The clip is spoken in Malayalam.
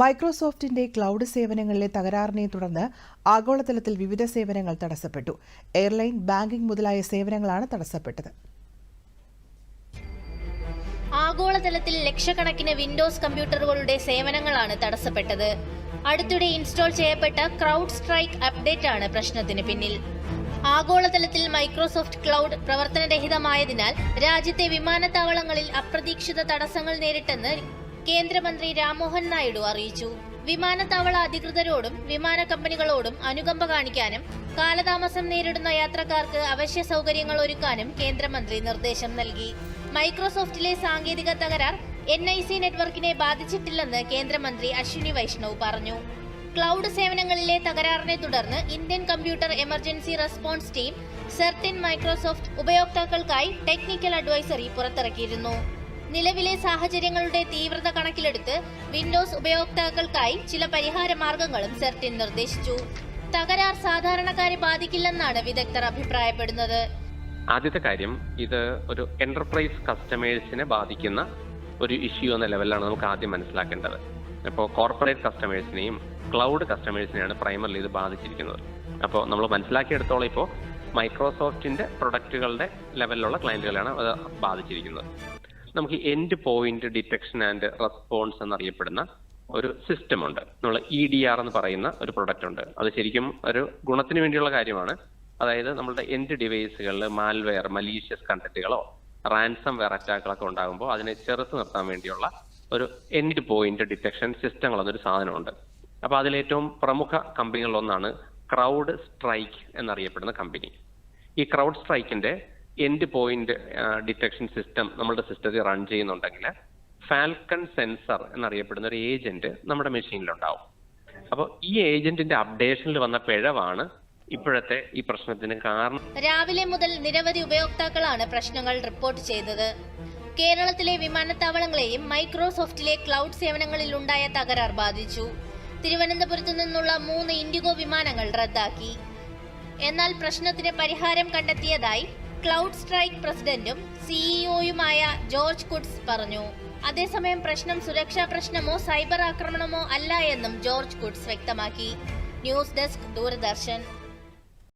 മൈക്രോസോഫ്റ്റിന്റെ ക്ലൗഡ് സേവനങ്ങളിലെ തകരാറിനെ തുടർന്ന് ആഗോളതലത്തിൽ വിവിധ സേവനങ്ങൾ തടസ്സപ്പെട്ടു. എയർലൈൻ ബാങ്കിംഗ് മുതലായ സേവനങ്ങളാണ് തടസ്സപ്പെട്ടത്. ആഗോളതലത്തിൽ ലക്ഷക്കണക്കിന് വിൻഡോസ് കമ്പ്യൂട്ടറുകളുടെ സേവനങ്ങളാണ് തടസ്സപ്പെട്ടത്. അടുത്തിടെ ഇൻസ്റ്റാൾ ചെയ്യപ്പെട്ട ക്രൗഡ് സ്ട്രൈക്ക് അപ്ഡേറ്റ് ആണ് പ്രശ്നത്തിന് പിന്നിൽ. ആഗോളതലത്തിൽ മൈക്രോസോഫ്റ്റ് ക്ലൗഡ് പ്രവർത്തനരഹിതമായതിനാൽ രാജ്യത്തെ വിമാനത്താവളങ്ങളിൽ അപ്രതീക്ഷിത തടസ്സങ്ങൾ നേരിട്ടെന്ന് കേന്ദ്രമന്ത്രി രാംമോഹൻ നായിഡു അറിയിച്ചു. വിമാനത്താവള അധികൃതരോടും വിമാന കമ്പനികളോടും അനുകമ്പ കാണിക്കാനും കാലതാമസം നേരിടുന്ന യാത്രക്കാർക്ക് അവശ്യ സൗകര്യങ്ങൾ ഒരുക്കാനും കേന്ദ്രമന്ത്രി നിർദ്ദേശം നൽകി. മൈക്രോസോഫ്റ്റിലെ സാങ്കേതിക തകരാർ എൻ ഐ സി നെറ്റ്വർക്കിനെ ബാധിച്ചിട്ടില്ലെന്ന് കേന്ദ്രമന്ത്രി അശ്വിനി വൈഷ്ണവ് പറഞ്ഞു. ക്ലൗഡ് സേവനങ്ങളിലെ തകരാറിനെ തുടർന്ന് Indian computer emergency response team CERT In Microsoft ഉപയോക്താക്കൾക്കായി technical advisory പുറത്തിറക്കിയിരുന്നു. നിലവിലെ സാഹചര്യങ്ങളുടെ തീവ്രത കണക്കിലെടുത്ത് വിൻഡോസ് ഉപയോക്താക്കൾക്കായി ചില പരിഹാര മാർഗങ്ങളും സെർട്ടിൻ നിർദ്ദേശിച്ചു. തകരാർ സാധാരണക്കാരെ ബാധിക്കില്ലെന്നാണ് വിദഗ്ധർ അഭിപ്രായപ്പെടുന്നത്. ആദ്യത്തെ കാര്യം ഇത് ഒരു എന്റർപ്രൈസ് കസ്റ്റമേഴ്സിനെ ബാധിക്കുന്ന ഒരു ഇഷ്യൂ എന്ന ലെവലിലാണ് നമുക്ക് ആദ്യം മനസ്സിലാക്കേണ്ടത്. ഇപ്പോൾ കോർപ്പറേറ്റ് കസ്റ്റമേഴ്സിനെയും ക്ലൗഡ് കസ്റ്റമേഴ്സിനെയാണ് പ്രൈമറിലി ഇത് ബാധിച്ചിരിക്കുന്നത്. അപ്പോൾ നമ്മൾ മനസ്സിലാക്കിയെടുത്തോളം ഇപ്പോൾ മൈക്രോസോഫ്റ്റിന്റെ പ്രൊഡക്റ്റുകളുടെ ലെവലിലുള്ള ക്ലയന്റുകളാണ് അത് ബാധിച്ചിരിക്കുന്നത്. നമുക്ക് end point detection and response എന്നറിയപ്പെടുന്ന ഒരു സിസ്റ്റം ഉണ്ട്. നമ്മൾ ഇ ഡി ആർ എന്ന് പറയുന്ന ഒരു പ്രൊഡക്റ്റ് ഉണ്ട്. അത് ശരിക്കും ഒരു ഗുണത്തിന് വേണ്ടിയുള്ള കാര്യമാണ്. അതായത് നമ്മുടെ എൻഡ് ഡിവൈസുകളിൽ മാൽവെയർ മലീഷ്യസ് കണ്ടന്റുകളോ റാൻസം വെയർ അറ്റാക്കുകളൊക്കെ ഉണ്ടാകുമ്പോൾ അതിനെ ചെറുത്ത് നിർത്താൻ വേണ്ടിയുള്ള ഒരു എൻഡ് പോയിന്റ് ഡിറ്റക്ഷൻ സിസ്റ്റങ്ങൾ എന്നൊരു സാധനമുണ്ട്. അപ്പോൾ അതിലേറ്റവും പ്രമുഖ കമ്പനികളിലൊന്നാണ് ക്രൗഡ് സ്ട്രൈക്ക് എന്നറിയപ്പെടുന്ന കമ്പനി ഈ ക്രൗഡ് സ്ട്രൈക്കിന്റെ എൻഡ് പോയിന്റ് ഡിറ്റക്ഷൻ സിസ്റ്റം നമ്മുടെ സിസ്റ്റത്തിൽ റൺ ചെയ്യുന്നുണ്ടെങ്കിൽ ഫാൽക്കൺ സെൻസർ എന്നറിയപ്പെടുന്ന ഒരു ഏജന്റ് നമ്മുടെ മെഷീനിലുണ്ടാവും അപ്പോൾ ഈ ഏജന്റിന്റെ അപ്ഡേഷനിൽ വന്ന പിഴവാണ് ഇപ്പോഴത്തെ ഈ പ്രശ്നത്തിന് കാരണം. രാവിലെ മുതൽ നിരവധി ഉപയോക്താക്കളാണ് പ്രശ്നങ്ങൾ റിപ്പോർട്ട് ചെയ്തത്. കേരളത്തിലെ വിമാനത്താവളങ്ങളെയും മൈക്രോസോഫ്റ്റിലെ ക്ലൗഡ് സേവനങ്ങളിൽ ഉണ്ടായ തകരാർ ബാധിച്ചു. തിരുവനന്തപുരത്തു നിന്നുള്ള മൂന്ന് ഇൻഡിഗോ വിമാനങ്ങൾ റദ്ദാക്കി. എന്നാൽ പ്രശ്നത്തിന് പരിഹാരം കണ്ടെത്തിയതായി ക്ലൗഡ് സ്ട്രൈക്ക് പ്രസിഡന്റും സിഇഒയുമായ ജോർജ് കുഡ്സ് പറഞ്ഞു. അതേസമയം പ്രശ്നം സുരക്ഷാ പ്രശ്നമോ സൈബർ ആക്രമണമോ അല്ല എന്നും ജോർജ് കുഡ്സ് വ്യക്തമാക്കി. News desk Doordarshan.